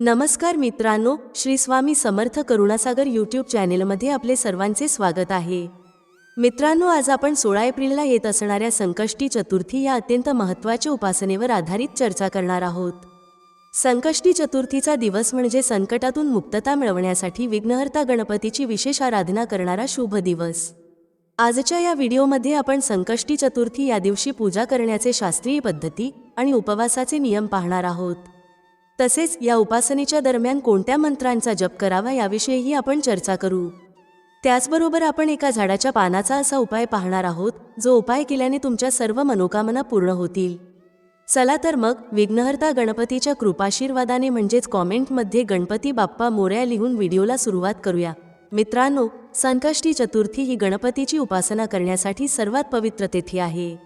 नमस्कार मित्रांनो श्री स्वामी समर्थ करुणासागर यूट्यूब चॅनेलमध्ये आपले सर्वांचे स्वागत आहे. मित्रांनो आज आपण सोळा एप्रिलला येत असणाऱ्या संकष्टी चतुर्थी या अत्यंत महत्त्वाच्या उपासनेवर आधारित चर्चा करणार आहोत. संकष्टी चतुर्थीचा दिवस म्हणजे संकटातून मुक्तता मिळवण्यासाठी विघ्नहर्ता गणपतीची विशेष आराधना करणारा शुभ दिवस. आजच्या या व्हिडिओमध्ये आपण संकष्टी चतुर्थी या दिवशी पूजा करण्याचे शास्त्रीय पद्धती आणि उपवासाचे नियम पाहणार आहोत. तसेच या उपासनेच्या दरम्यान कोणत्या मंत्रांचा जप करावा याविषयीही आपण चर्चा करू. त्याचबरोबर आपण एका झाडाच्या पानाचा असा उपाय पाहणार आहोत जो उपाय केल्याने तुमच्या सर्व मनोकामना पूर्ण होतील. चला तर मग विघ्नहर्ता गणपतीच्या कृपाशीर्वादाने म्हणजेच कॉमेंटमध्ये गणपती बाप्पा मोऱ्या लिहून व्हिडिओला सुरुवात करूया. मित्रांनो संकष्टी चतुर्थी ही गणपतीची उपासना करण्यासाठी सर्वात पवित्र तिथी आहे.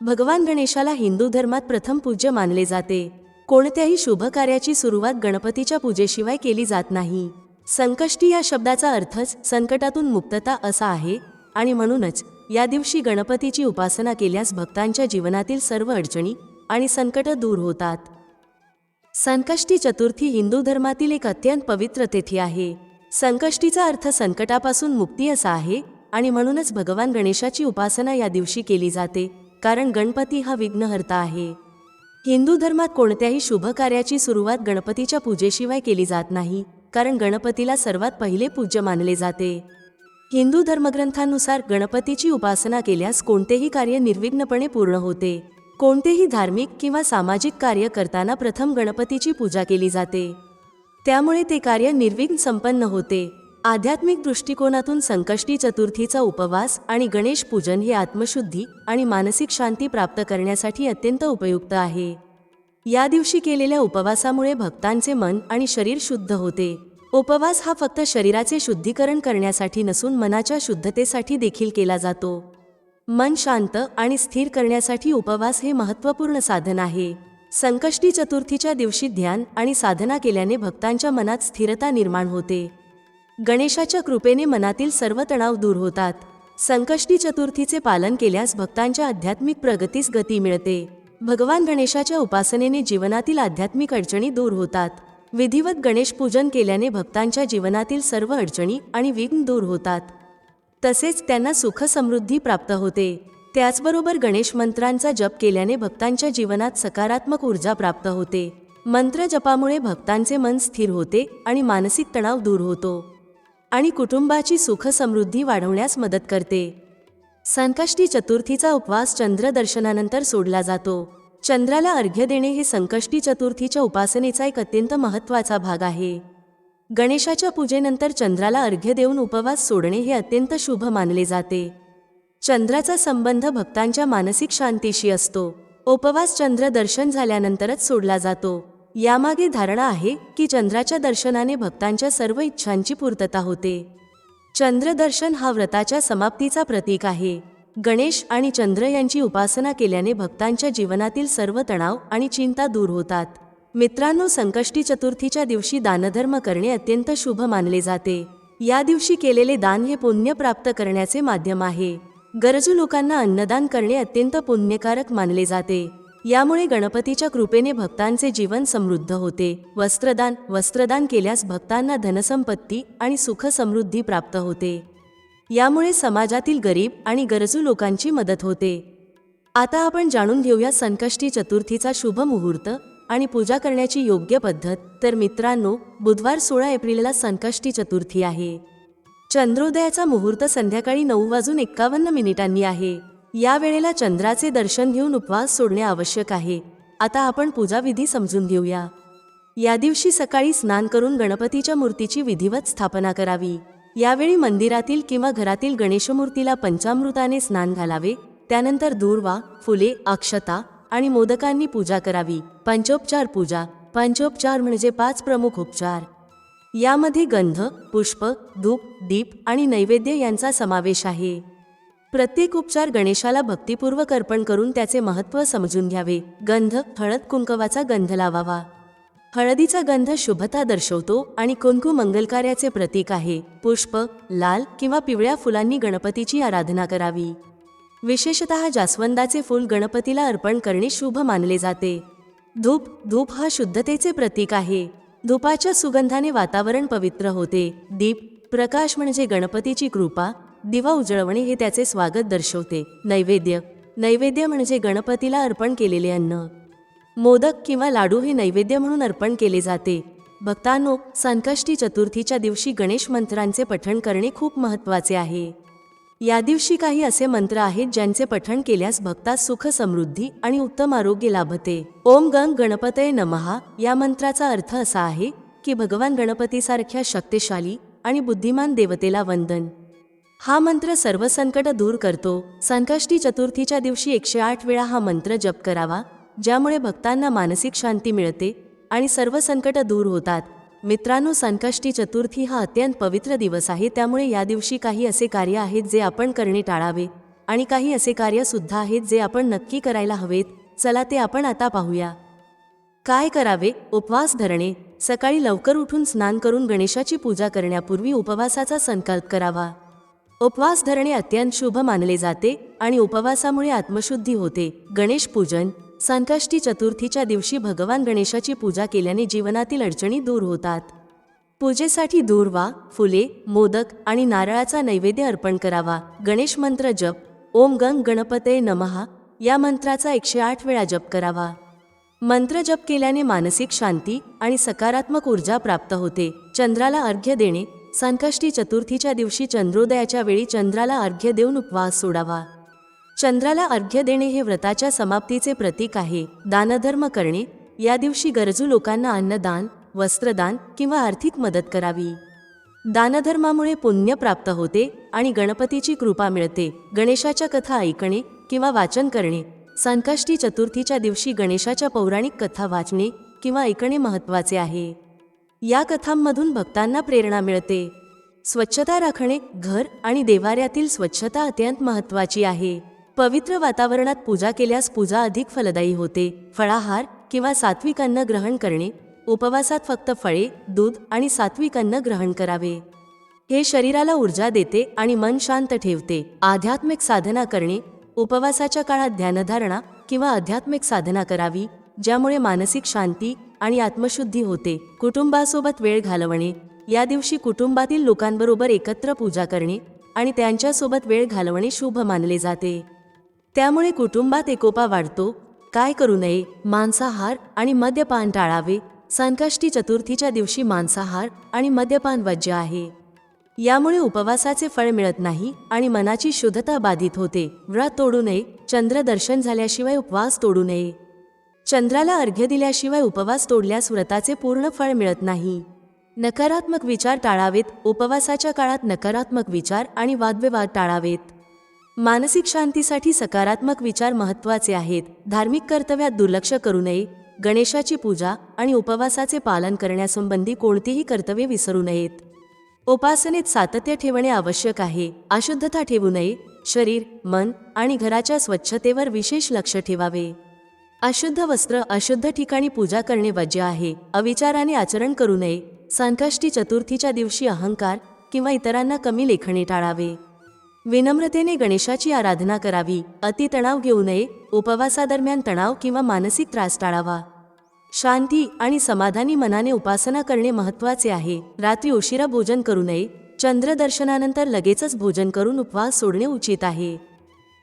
भगवान गणेशाला हिंदू धर्मात प्रथम पूज्य मानले जाते. कोणत्याही शुभ कार्याची सुरुवात गणपतीच्या पूजेशिवाय केली जात नाही. संकष्टी या शब्दाचा अर्थच संकटातून मुक्तता असा आहे आणि म्हणूनच या दिवशी गणपतीची उपासना केल्यास भक्तांच्या जीवनातील सर्व अडचणी आणि संकट दूर होतात. संकष्टी चतुर्थी हिंदू धर्मातील एक अत्यंत पवित्र तिथी आहे. संकष्टीचा अर्थ संकटापासून मुक्ती असा आहे आणि म्हणूनच भगवान गणेशाची उपासना या दिवशी केली जाते कारण गणपती हा विघ्नहर्ता आहे. हिंदू धर्मात कोणत्याही शुभ कार्याची सुरुवात गणपतीच्या पूजेशिवाय केली जात नाही कारण गणपतीला सर्वात पहिले पूज्य मानले जाते. हिंदू धर्मग्रंथानुसार गणपतीची उपासना केल्यास कोणतेही कार्य निर्विघ्नपणे पूर्ण होते. कोणतेही धार्मिक किंवा सामाजिक कार्य करताना प्रथम गणपतीची पूजा केली जाते. त्यामुळे ते कार्य निर्विघ्न संपन्न होते. आध्यात्मिक दृष्टिकोनातून संकष्टी चतुर्थीचा उपवास आणि गणेश पूजन हे आत्मशुद्धी आणि मानसिक शांती प्राप्त करण्यासाठी अत्यंत उपयुक्त आहे. या दिवशी केलेल्या उपवासामुळे भक्तांचे मन आणि शरीर शुद्ध होते. उपवास हा फक्त शरीराचे शुद्धीकरण करण्यासाठी नसून मनाच्या शुद्धतेसाठी देखील केला जातो. मन शांत आणि स्थिर करण्यासाठी उपवास हे महत्त्वपूर्ण साधन आहे. संकष्टी चतुर्थीच्या दिवशी ध्यान आणि साधना केल्याने भक्तांच्या मनात स्थिरता निर्माण होते. गणेशाच्या कृपेने मनातील सर्व तणाव दूर होतात. संकष्टी चतुर्थीचे पालन केल्यास भक्तांच्या आध्यात्मिक प्रगतीस गती मिळते. भगवान गणेशाच्या उपासनेने जीवनातील आध्यात्मिक अडचणी दूर होतात. विधिवत गणेश पूजन केल्याने भक्तांच्या जीवनातील सर्व अडचणी आणि विघ्न दूर होतात. तसेच त्यांना सुख समृद्धी प्राप्त होते. त्याचबरोबर गणेश मंत्रांचा जप केल्याने भक्तांच्या जीवनात सकारात्मक ऊर्जा प्राप्त होते. मंत्र जपामुळे भक्तांचे मन स्थिर होते आणि मानसिक तणाव दूर होतो. आणि कुटुंबाची सुखसमृद्धी वाढवण्यास मदत करते. संकष्टी चतुर्थीचा उपवास चंद्रदर्शनानंतर सोडला जातो. चंद्राला अर्घ्य देणे हे संकष्टी चतुर्थीच्या उपासनेचा एक अत्यंत महत्त्वाचा भाग आहे. गणेशाच्या पूजेनंतर चंद्राला अर्घ्य देऊन उपवास सोडणे हे अत्यंत शुभ मानले जाते. चंद्राचा संबंध भक्तांच्या मानसिक शांतीशी असतो. उपवास चंद्र दर्शन झाल्यानंतरच सोडला जातो. यामागे धारणा आहे की चंद्राच्या दर्शनाने भक्तांच्या सर्व इच्छांची पूर्तता होते. चंद्रदर्शन हा व्रताच्या समाप्तीचा प्रतीक आहे. गणेश आणि चंद्र यांची उपासना केल्याने भक्तांच्या जीवनातील सर्व तणाव आणि चिंता दूर होतात. मित्रांनो संकष्टी चतुर्थीच्या दिवशी दानधर्म करणे अत्यंत शुभ मानले जाते. या दिवशी केलेले दान हे पुण्य प्राप्त करण्याचे माध्यम आहे. गरजू लोकांना अन्नदान करणे अत्यंत पुण्यकारक मानले जाते. यामुळे गणपतीच्या कृपेने भक्तांचे जीवन समृद्ध होते. वस्त्रदान वस्त्रदान केल्यास भक्तांना धनसंपत्ती आणि सुखसमृद्धी प्राप्त होते. यामुळे समाजातील गरीब आणि गरजू लोकांची मदत होते. आता आपण जाणून घेऊया संकष्टी चतुर्थीचा शुभ मुहूर्त आणि पूजा करण्याची योग्य पद्धत. तर मित्रांनो बुधवार सोळा एप्रिलला संकष्टी चतुर्थी आहे. चंद्रोदयाचा मुहूर्त संध्याकाळी नऊ वाजून एक्कावन्न मिनिटांनी आहे. या वेळेला चंद्राचे दर्शन घेऊन उपवास सोडणे आवश्यक आहे. आता आपण पूजाविधी समजून घेऊया. या दिवशी सकाळी स्नान करून गणपतीच्या मूर्तीची विधिवत स्थापना करावी. यावेळी मंदिरातील किंवा घरातील गणेशमूर्तीला पंचामृताने स्नान घालावे त्यानंतर दूर्वा फुले अक्षता आणि मोदकांनी पूजा करावी. पंचोपचार पूजा. पंचोपचार म्हणजे पाच प्रमुख उपचार. यामध्ये गंध पुष्प धूप दीप आणि नैवेद्य यांचा समावेश आहे. प्रत्येक उपचार गणेशाला भक्तिपूर्वक अर्पण करून त्याचे महत्त्व समजून घ्यावे. गंध हळद कुंकवाचा गंध लावावा. हळदीचा गंध शुभता दर्शवतो आणि कुंकू मंगलकार्याचे प्रतीक आहे. पुष्प लाल किंवा पिवळ्या फुलांनी गणपतीची आराधना करावी. विशेषतः जास्वंदाचे फूल गणपतीला अर्पण करणे शुभ मानले जाते. धूप धूप हा शुद्धतेचे प्रतीक आहे. धूपाच्या सुगंधाने वातावरण पवित्र होते. दीप प्रकाश म्हणजे गणपतीची कृपा दिवा उजळवणे हे त्याचे स्वागत दर्शवते. नैवेद्य. नैवेद्य म्हणजे गणपतीला अर्पण केलेले अन्न. मोदक किंवा लाडू हे नैवेद्य म्हणून अर्पण केले जाते. भक्तांनो संकष्टी चतुर्थीच्या दिवशी गणेश मंत्रांचे पठण करणे खूप महत्त्वाचे आहे. या दिवशी काही असे मंत्र आहेत ज्यांचे पठण केल्यास भक्तास सुख समृद्धी आणि उत्तम आरोग्य लाभते. ओम गंग गणपतय नमहा या मंत्राचा अर्थ असा आहे की भगवान गणपतीसारख्या शक्तिशाली आणि बुद्धिमान देवतेला वंदन. हा मंत्र सर्व संकट दूर करतो. संकष्टी चतुर्थीच्या दिवशी एकशे आठ वेळा हा मंत्र जप करावा ज्यामुळे भक्तांना मानसिक शांती मिळते आणि सर्व संकट दूर होतात. मित्रांनो संकष्टी चतुर्थी हा अत्यंत पवित्र दिवस आहे. त्यामुळे या दिवशी काही असे कार्य आहेत जे आपण करणे टाळावे आणि काही असे कार्य सुद्धा आहेत जे आपण नक्की करायला हवेत. चला ते आपण आता पाहूया. काय करावे? उपवास धरणे. सकाळी लवकर उठून स्नान करून गणेशाची पूजा करण्यापूर्वी उपवासाचा संकल्प करावा. उपवास धरणे अत्यंत शुभ मानले जाते आणि उपवासामुळे आत्मशुद्धी होते. गणेश पूजन संकष्टी चतुर्थीच्या दिवशी भगवान गणेशाची पूजा केल्याने जीवनातील अडचणी दूर होतात. पूजेसाठी दूर्वा फुले मोदक आणि नारळाचा नैवेद्य अर्पण करावा. गणेश मंत्र जप ओम गंग गणपते नमहा या मंत्राचा एकशे आठ वेळा जप करावा. मंत्र जप केल्याने मानसिक शांती आणि सकारात्मक ऊर्जा प्राप्त होते. चंद्राला अर्घ्य देणे संकष्टी चतुर्थीच्या दिवशी चंद्रोदयाच्या वेळी चंद्राला अर्घ्य देऊन उपवास सोडावा. चंद्राला अर्घ्य देणे हे व्रताच्या समाप्तीचे प्रतीक आहे. दानधर्म करणे या दिवशी गरजू लोकांना अन्नदान वस्त्रदान किंवा आर्थिक मदत करावी. दानधर्मामुळे पुण्य प्राप्त होते आणि गणपतीची कृपा मिळते. गणेशाच्या कथा ऐकणे किंवा वाचन करणे संकष्टी चतुर्थीच्या दिवशी गणेशाच्या पौराणिक कथा वाचणे किंवा ऐकणे महत्त्वाचे आहे. या कथांमधून भक्तांना प्रेरणा मिळते. स्वच्छता राखणे घर आणि देवाऱ्यातील स्वच्छता अत्यंत महत्त्वाची आहे. पवित्र वातावरणात पूजा केल्यास पूजा अधिक फलदायी होते. फळाहार किंवा सात्विक अन्न ग्रहण करणे उपवासात फक्त फळे दूध आणि सात्विक अन्न ग्रहण करावे. हे शरीराला ऊर्जा देते आणि मन शांत ठेवते. आध्यात्मिक साधना करणे उपवासाच्या काळात ध्यानधारणा किंवा आध्यात्मिक साधना करावी ज्यामुळे मानसिक शांती आणि आत्मशुद्धी होते. कुटुंबासोबत वेळ घालवणे या दिवशी कुटुंबातील लोकांबरोबर एकत्र पूजा करणे आणि त्यांच्यासोबत वेळ घालवणे शुभ मानले जाते. त्यामुळे कुटुंबात एकोपा वाढतो. काय करू नये? मांसाहार आणि मद्यपान टाळावे. संकष्टी चतुर्थीच्या दिवशी मांसाहार आणि मद्यपान वज्य आहे. यामुळे उपवासाचे फळ मिळत नाही आणि मनाची शुद्धता बाधित होते. व्रत तोडू नये. चंद्रदर्शन झाल्याशिवाय उपवास तोडू नये. चंद्राला अर्घ्य दिल्याशिवाय उपवास तोडल्यास व्रताचे पूर्ण फळ मिळत नाही. नकारात्मक विचार टाळावेत. उपवासाच्या काळात नकारात्मक विचार आणि वादविवाद टाळावेत. मानसिक शांतीसाठी सकारात्मक विचार महत्त्वाचे आहेत. धार्मिक कर्तव्यात दुर्लक्ष करू नये. गणेशाची पूजा आणि उपवासाचे पालन करण्यासंबंधी कोणतीही कर्तव्ये विसरू नयेत. उपासनेत सातत्य ठेवणे आवश्यक आहे. अशुद्धता ठेवू नये. शरीर मन आणि घराच्या स्वच्छतेवर विशेष लक्ष ठेवावे. अशुद्ध वस्त्र अशुद्ध ठिकाणी पूजा करणे वज्य आहे. अविचाराने आचरण करू नये. संकष्टी चतुर्थीच्या दिवशी अहंकार किंवा इतरांना कमी लेखणे टाळावे. विनम्रतेने गणेशाची आराधना करावी. अति तणाव घेऊ नये. उपवासादरम्यान तणाव किंवा मानसिक त्रास टाळावा. शांती आणि समाधानी मनाने उपासना करणे महत्त्वाचे आहे. रात्री उशिरा भोजन करू नये. चंद्रदर्शनानंतर लगेचच भोजन करून उपवास सोडणे उचित आहे.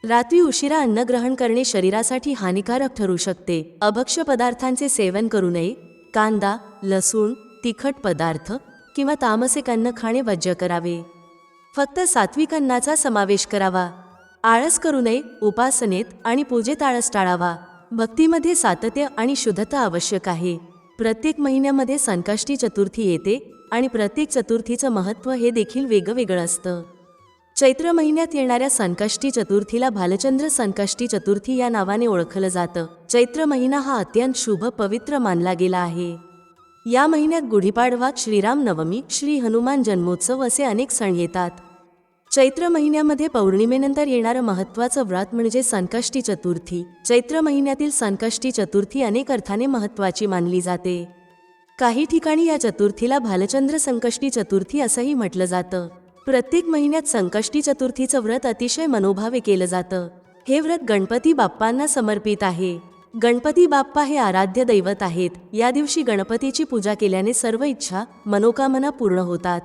रात्री उशिरा अन्न ग्रहण करणे शरीरासाठी हानिकारक ठरू शकते. अभक्ष पदार्थांचे सेवन करू नये. कांदा लसूण तिखट पदार्थ किंवा तामसिक अन्न खाणे वज्य करावे. फक्त सात्विक अन्नाचा समावेश करावा. आळस करू नये उपासनेत आणि पूजेत आळस टाळावा. भक्तीमध्ये सातत्य आणि शुद्धता आवश्यक आहे. प्रत्येक महिन्यामध्ये संकष्टी चतुर्थी येते आणि प्रत्येक चतुर्थीचं महत्त्व हे देखील वेगवेगळं असतं. चैत्र महिन्यात येणाऱ्या संकष्टी चतुर्थीला भालचंद्र संकष्टी चतुर्थी या नावाने ओळखलं जातं. चैत्र महिना हा अत्यंत शुभ पवित्र मानला गेला आहे. या महिन्यात गुढीपाडवा श्रीराम नवमी श्री हनुमान जन्मोत्सव असे अनेक सण येतात. चैत्र महिन्यामध्ये पौर्णिमेनंतर येणारं महत्त्वाचं व्रत म्हणजे संकष्टी चतुर्थी. चैत्र महिन्यातील संकष्टी चतुर्थी अनेक अर्थाने महत्त्वाची मानली जाते. काही ठिकाणी या चतुर्थीला भालचंद्र संकष्टी चतुर्थी असंही म्हटलं जातं. प्रत्येक महिन्यात संकष्टी चतुर्थीचं व्रत अतिशय मनोभावे केलं जातं. हे व्रत गणपती बाप्पांना समर्पित आहे. गणपती बाप्पा हे आराध्य दैवत आहेत. या दिवशी गणपतीची पूजा केल्याने सर्व इच्छा मनोकामना पूर्ण होतात.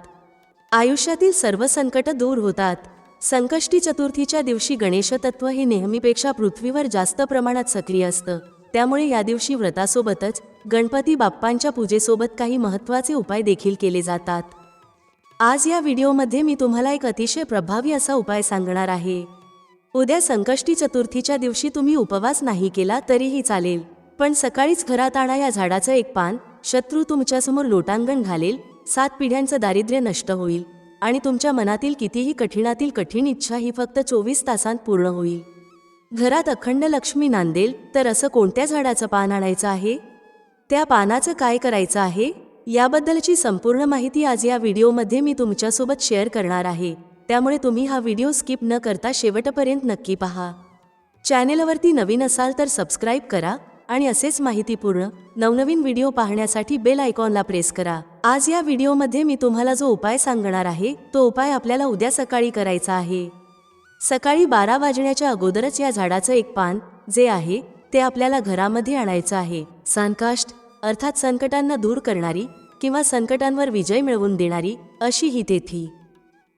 आयुष्यातील सर्व संकट दूर होतात. संकष्टी चतुर्थीच्या दिवशी गणेशतत्व हे नेहमीपेक्षा पृथ्वीवर जास्त प्रमाणात सक्रिय असतं. त्यामुळे या दिवशी व्रतासोबतच गणपती बाप्पांच्या पूजेसोबत काही महत्त्वाचे उपाय देखील केले जातात. आज या व्हिडिओमध्ये मी तुम्हाला एक अतिशय प्रभावी असा उपाय सांगणार आहे. उद्या संकष्टी चतुर्थीच्या दिवशी तुम्ही उपवास नाही केला तरीही चालेल पण सकाळीच घरात आणा या झाडाचं एक पान शत्रू तुमच्यासमोर लोटांगण घालेल सात पिढ्यांचं दारिद्र्य नष्ट होईल आणि तुमच्या मनातील कितीही कठीणातील कठीण इच्छा ही फक्त चोवीस तासांत पूर्ण होईल. घरात अखंड लक्ष्मी नांदेल तर असं कोणत्या झाडाचं पान आणायचं आहे? त्या पानाचं काय करायचं आहे? याबद्दलची संपूर्ण माहिती आज या व्हिडिओमध्ये मी तुमच्यासोबत शेअर करणार आहे. त्यामुळे तुम्ही हा व्हिडिओ स्किप न करता शेवटपर्यंत नक्की पहा. चॅनेलवरती नवीन असाल तर सबस्क्राईब करा आणि असेच माहितीपूर्ण नवनवीन व्हिडिओ पाहण्यासाठी बेल आयकॉनला प्रेस करा. आज या व्हिडिओमध्ये मी तुम्हाला जो उपाय सांगणार आहे तो उपाय आपल्याला उद्या सकाळी करायचा आहे. सकाळी बारा वाजण्याच्या अगोदरच या झाडाचं एक पान जे आहे ते आपल्याला घरामध्ये आणायचं आहे. सानकाष्ट अर्थात संकटांना दूर करणारी किंवा संकटांवर विजय मिळवून देणारी अशी ही तेथी.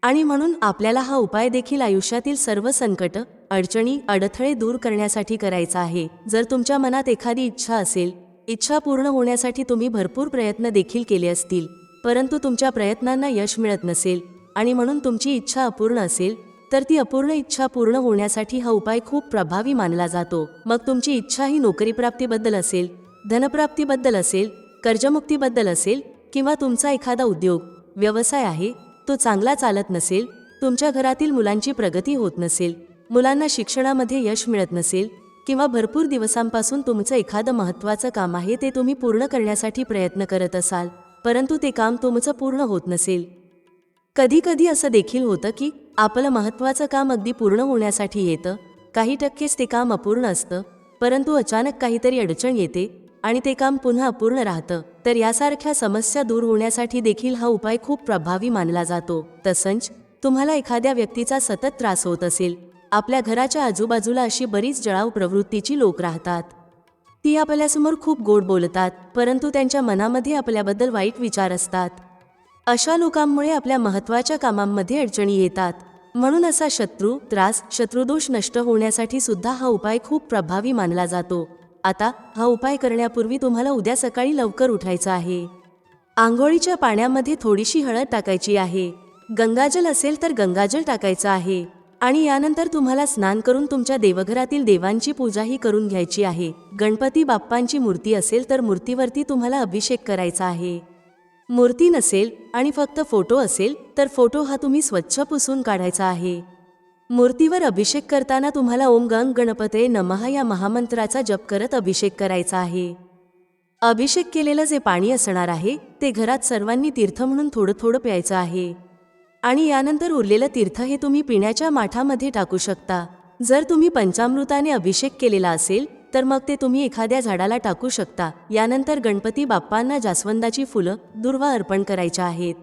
आणि म्हणून आपल्याला हा उपाय देखील आयुष्यातील सर्व संकट अडचणी अडथळे दूर करण्यासाठी करायचा आहे. जर तुमच्या मनात एखादी इच्छा असेल इच्छा पूर्ण होण्यासाठी तुम्ही भरपूर प्रयत्न देखील केले असतील परंतु तुमच्या प्रयत्नांना यश मिळत नसेल आणि म्हणून तुमची इच्छा अपूर्ण असेल तर ती अपूर्ण इच्छा पूर्ण होण्यासाठी हा उपाय खूप प्रभावी मानला जातो. मग तुमची इच्छा ही नोकरीप्राप्तीबद्दल असेल धनप्राप्तीबद्दल असेल कर्जमुक्तीबद्दल असेल किंवा तुमचा एखादा उद्योग व्यवसाय आहे तो चांगला चालत नसेल तुमच्या घरातील मुलांची प्रगती होत नसेल मुलांना शिक्षणामध्ये यश मिळत नसेल किंवा भरपूर दिवसांपासून तुमचं एखादं महत्त्वाचं काम आहे ते तुम्ही पूर्ण करण्यासाठी प्रयत्न करत असाल परंतु ते काम तुमचं पूर्ण होत नसेल. कधीकधी असं देखील होतं की आपलं महत्त्वाचं काम अगदी पूर्ण होण्यासाठी येतं काही टक्केच ते काम अपूर्ण असतं परंतु अचानक काहीतरी अडचण येते आणि ते काम पुन्हा अपूर्ण राहतं. तर यासारख्या समस्या दूर होण्यासाठी देखील हा उपाय खूप प्रभावी मानला जातो. तसंच तुम्हाला एखाद्या व्यक्तीचा सतत त्रास होत असेल आपल्या घराच्या आजूबाजूला अशी बरीच जळाव प्रवृत्तीची लोक राहतात. ती आपल्यासमोर खूप गोड बोलतात परंतु त्यांच्या मनामध्ये आपल्याबद्दल वाईट विचार असतात. अशा लोकांमुळे आपल्या महत्त्वाच्या कामांमध्ये अडचणी येतात. म्हणून असा शत्रू त्रास शत्रुदोष नष्ट होण्यासाठी सुद्धा हा उपाय खूप प्रभावी मानला जातो. आता हा उपाय करण्यापूर्वी तुम्हाला उद्या सकाळी लवकर उठायचं आहे. आंघोळीच्या पाण्यामध्ये थोडीशी हळद टाकायची आहे. गंगाजल असेल तर गंगाजल टाकायचं आहे. आणि यानंतर तुम्हाला स्नान करून तुमच्या देवघरातील देवांची पूजाही करून घ्यायची आहे. गणपती बाप्पांची मूर्ती असेल तर मूर्तीवरती तुम्हाला अभिषेक करायचा आहे. मूर्ती नसेल आणि फक्त फोटो असेल तर फोटो हा तुम्ही स्वच्छ पुसून काढायचा आहे. मूर्तीवर अभिषेक करताना तुम्हाला ओम गंग गणपते नमः या महामंत्राचा जप करत अभिषेक करायचा आहे. अभिषेक केलेलं जे पाणी असणार आहे ते घरात सर्वांनी तीर्थ म्हणून थोडं थोडं प्यायचं आहे. आणि यानंतर उरलेलं तीर्थ हे तुम्ही पिण्याच्या माठामध्ये टाकू शकता. जर तुम्ही पंचामृताने अभिषेक केलेला असेल तर मग ते तुम्ही एखाद्या झाडाला टाकू शकता. यानंतर गणपती बाप्पांना जास्वंदाची फुलं दुर्वा अर्पण करायच्या आहेत.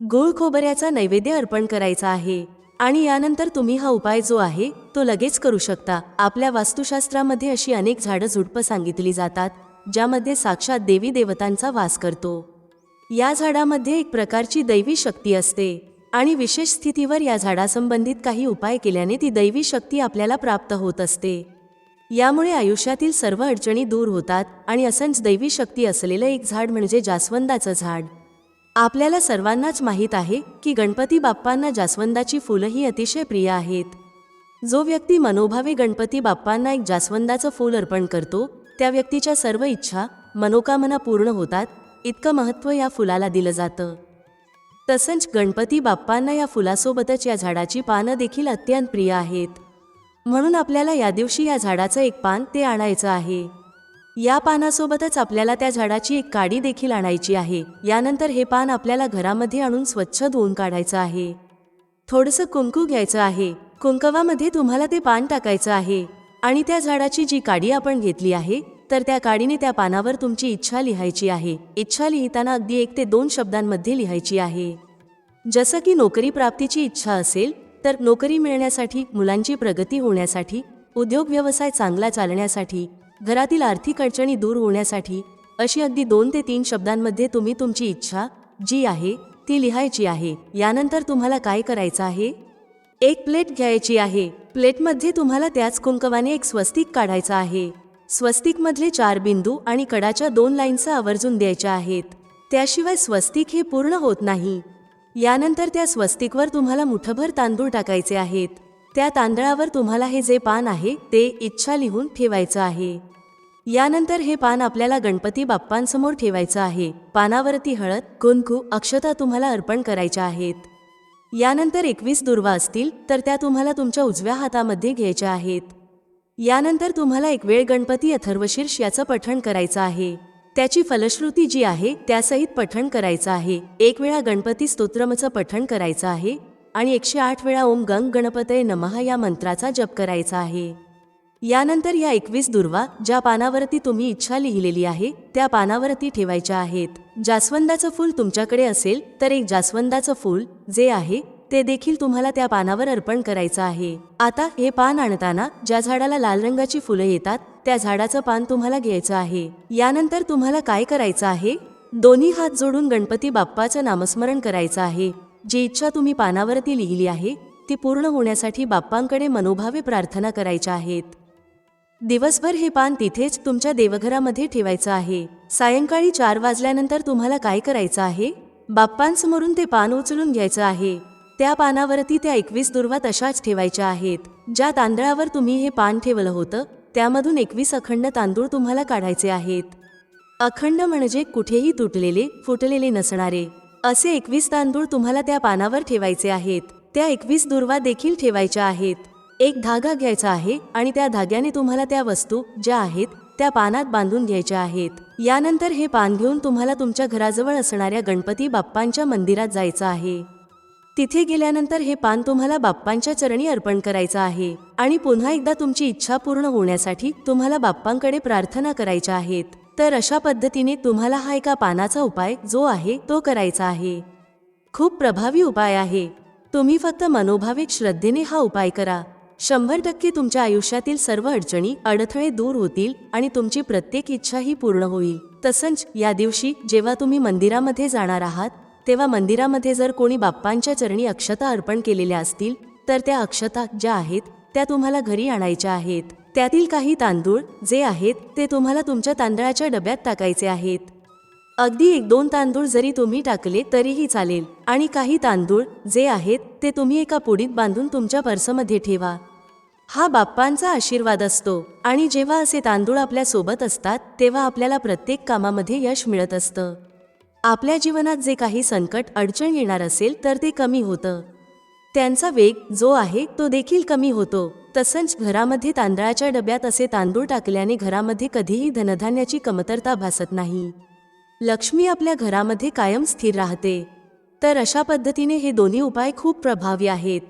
गुळ खोबऱ्याचा नैवेद्य अर्पण करायचा आहे. आणि यानंतर तुम्ही हा उपाय जो आहे तो लगेच करू शकता. आपल्या वास्तुशास्त्रामध्ये अशी अनेक झाडं झुडपं सांगितली जातात ज्यामध्ये साक्षात देवी देवतांचा वास करतो. या झाडामध्ये एक प्रकारची दैवी शक्ती असते आणि विशेष स्थितीवर या झाडासंबंधित काही उपाय केल्याने ती दैवी शक्ती आपल्याला प्राप्त होत असते. यामुळे आयुष्यातील सर्व अडचणी दूर होतात आणि असंच दैवी शक्ती असलेलं एक झाड म्हणजे जास्वंदाचं झाड. आपल्याला सर्वांनाच माहीत आहे की गणपती बाप्पांना जास्वंदाची फुलं ही अतिशय प्रिय आहेत. जो व्यक्ती मनोभावे गणपती बाप्पांना एक जास्वंदाचं फूल अर्पण करतो त्या व्यक्तीच्या सर्व इच्छा मनोकामना पूर्ण होतात इतकं महत्त्व या फुलाला दिलं जातं. तसंच गणपती बाप्पांना या फुलासोबतच या झाडाची पानं देखील अत्यंत प्रिय आहेत. म्हणून आपल्याला या दिवशी या झाडाचं एक पान ते आणायचं आहे. या पानासोबतच आपल्याला त्या झाडाची एक काडी देखील आणायची आहे. यानंतर हे पान आपल्याला घरामध्ये आणून स्वच्छ धुवून काढायचं आहे. थोडंसं कुंकू घ्यायचं आहे. कुंकवामध्ये तुम्हाला ते पान टाकायचं आहे. आणि त्या झाडाची जी काडी आपण घेतली आहे तर त्या काडीने त्या पानावर तुमची इच्छा लिहायची आहे. इच्छा लिहिताना अगदी एक ते दोन शब्दांमध्ये लिहायची आहे. जसं की नोकरी प्राप्तीची इच्छा असेल तर नोकरी मिळण्यासाठी मुलांची प्रगती होण्यासाठी उद्योग व्यवसाय चांगला चालण्यासाठी घरातील आर्थिक अडचणी दूर होण्यासाठी अशी अगदी दोन ते तीन शब्दांमध्ये तुम्ही तुमची इच्छा जी आहे ती लिहायची आहे. यानंतर तुम्हाला काय करायचं आहे? एक प्लेट घ्यायची आहे. प्लेटमध्ये तुम्हाला त्याच कुंकवाने एक स्वस्तिक काढायचा आहे. स्वस्तिकमधले चार बिंदू आणि कडाच्या दोन लाईन्स आवर्जून द्यायच्या आहेत. त्याशिवाय स्वस्तिक हे पूर्ण होत नाही. यानंतर त्या स्वस्तिकवर तुम्हाला मुठभर तांदूळ टाकायचे आहेत. त्या तांदळावर तुम्हाला हे जे पान आहे ते इच्छा लिहून ठेवायचं आहे. यानंतर हे पान आपल्याला गणपती बाप्पांसमोर ठेवायचं आहे. पानावरती हळद कुंकू अक्षता तुम्हाला अर्पण करायच्या आहेत. यानंतर एकवीस दुर्वा असतील तर त्या तुम्हाला तुमच्या उजव्या हातामध्ये घ्यायच्या आहेत. यानंतर तुम्हाला एक वेळ गणपती अथर्वशीर्ष याचं पठण करायचं आहे. त्याची फलश्रुती जी आहे त्यासहित पठण करायचं आहे. एक वेळा गणपती स्तोत्रमचं पठण करायचं आहे आणि एकशे आठ वेळा ओम गंग गणपतय नमः या मंत्राचा जप करायचा आहे. यानंतर या एकवीस दुर्वा ज्या पानावरती तुम्ही इच्छा लिहिलेली आहे त्या पानावरती ठेवायच्या आहेत. जास्वंदाचं फूल तुमच्याकडे असेल तर एक जास्वंदाचं फूल जे आहे ते देखील तुम्हाला त्या पानावर अर्पण करायचं आहे. आता हे पान आणताना ज्या झाडाला लाल रंगाची फुलं येतात त्या झाडाचं पान तुम्हाला घ्यायचं आहे. यानंतर तुम्हाला काय करायचं आहे? दोन्ही हात जोडून गणपती बाप्पाचं नामस्मरण करायचं आहे. जी इच्छा तुम्ही पानावरती लिहिली आहे ती पूर्ण होण्यासाठी बाप्पांकडे मनोभावे प्रार्थना करायच्या आहेत. दिवसभर हे पान तिथेच तुमच्या देवघरामध्ये ठेवायचं आहे. सायंकाळी चार वाजल्यानंतर तुम्हाला काय करायचं आहे? बाप्पांसमोरून ते पान उचलून घ्यायचं आहे. त्या पानावरती त्या एकवीस दुर्वा तशाच ठेवायच्या आहेत. ज्या तांदळावर तुम्ही हे पान ठेवलं होतं त्यामधून एकवीस अखंड तांदूळ तुम्हाला काढायचे आहेत. अखंड म्हणजे कुठेही तुटलेले फुटलेले नसणारे. असे एकवीस तांदूळ तुम्हाला त्या पानावर ठेवायचे आहेत. त्या एकवीस दुर्वा देखील ठेवायच्या आहेत. एक धागा घ्यायचा आहे आणि त्या धाग्याने तुम्हाला त्या वस्तू ज्या आहेत त्या पानात बांधून घ्यायच्या आहेत. यानंतर हे पान घेऊन तुम्हाला तुमच्या घराजवळ असणाऱ्या गणपती बाप्पांच्या मंदिरात जायचं आहे. तिथे गेल्यानंतर हे पान तुम्हाला बाप्पांच्या चरणी अर्पण करायचं आहे आणि पुन्हा एकदा तुमची इच्छा पूर्ण होण्यासाठी तुम्हाला बाप्पांकडे प्रार्थना करायच्या आहेत. तर अशा पद्धतीने तुम्हाला हा एका पानाचा उपाय जो आहे तो करायचा आहे. खूप प्रभावी उपाय आहे. तुम्ही फक्त मनोभाविक श्रद्धेने हा उपाय करा. शंभर टक्के तुमच्या आयुष्यातील सर्व अडचणी अडथळे दूर होतील आणि तुमची प्रत्येक इच्छाही पूर्ण होईल. तसंच या दिवशी जेव्हा तुम्ही मंदिरामध्ये जाणार आहात तेव्हा मंदिरामध्ये जर कोणी बाप्पांच्या चरणी अक्षता अर्पण केलेल्या असतील तर त्या अक्षता ज्या आहेत त्या तुम्हाला घरी आणायच्या आहेत. त्यातील काही तांदूळ जे आहेत ते तुम्हाला तुमच्या तांदळाच्या डब्यात टाकायचे आहेत. अगदी एक दोन तांदूळ जरी तुम्ही टाकले तरीही चालेल. आणि काही तांदूळ जे आहेत ते तुम्ही एका पुडीत बांधून तुमच्या पर्समध्ये ठेवा. हा बाप्पांचा आशीर्वाद असतो. आणि जेव्हा असे तांदूळ आपल्यासोबत असतात तेव्हा आपल्याला प्रत्येक कामामध्ये यश मिळत असतं. आपल्या जीवनात जे काही संकट अडचण येणार असेल तर ते कमी होतं. त्यांचा वेग जो आहे तो देखील कमी होतो. तसंच घरामध्ये तांदळाच्या डब्यात असे तांदूळ टाकल्याने घरामध्ये कधीही धनधान्याची कमतरता भासत नाही. लक्ष्मी आपल्या घरामध्ये कायम स्थिर राहते. तर अशा पद्धतीने हे दोन्ही उपाय खूप प्रभावी आहेत.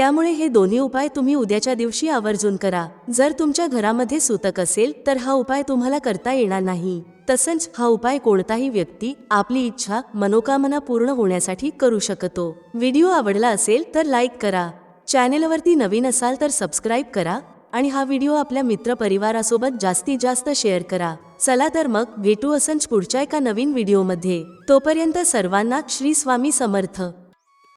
त्यामुळे हे दोन्ही उपाय तुम्ही उद्याच्या दिवशी आवर्जून करा. जर तुमच्या घरामध्ये सुतक असेल तर हा उपाय तुम्हाला करता येणार नाही. तसंच हा उपाय कोणताही व्यक्ती आपली इच्छा मनोकामना पूर्ण होण्यासाठी करू शकतो. व्हिडिओ आवडला असेल तर लाईक करा. चॅनेलवरती नवीन असाल तर सबस्क्राईब करा आणि हा व्हिडिओ आपल्या मित्रपरिवारासोबत जास्तीत जास्त शेअर करा. चला तर मग भेटू असंच पुढच्या एका नवीन व्हिडिओमध्ये. तोपर्यंत सर्वांना श्री स्वामी समर्थ.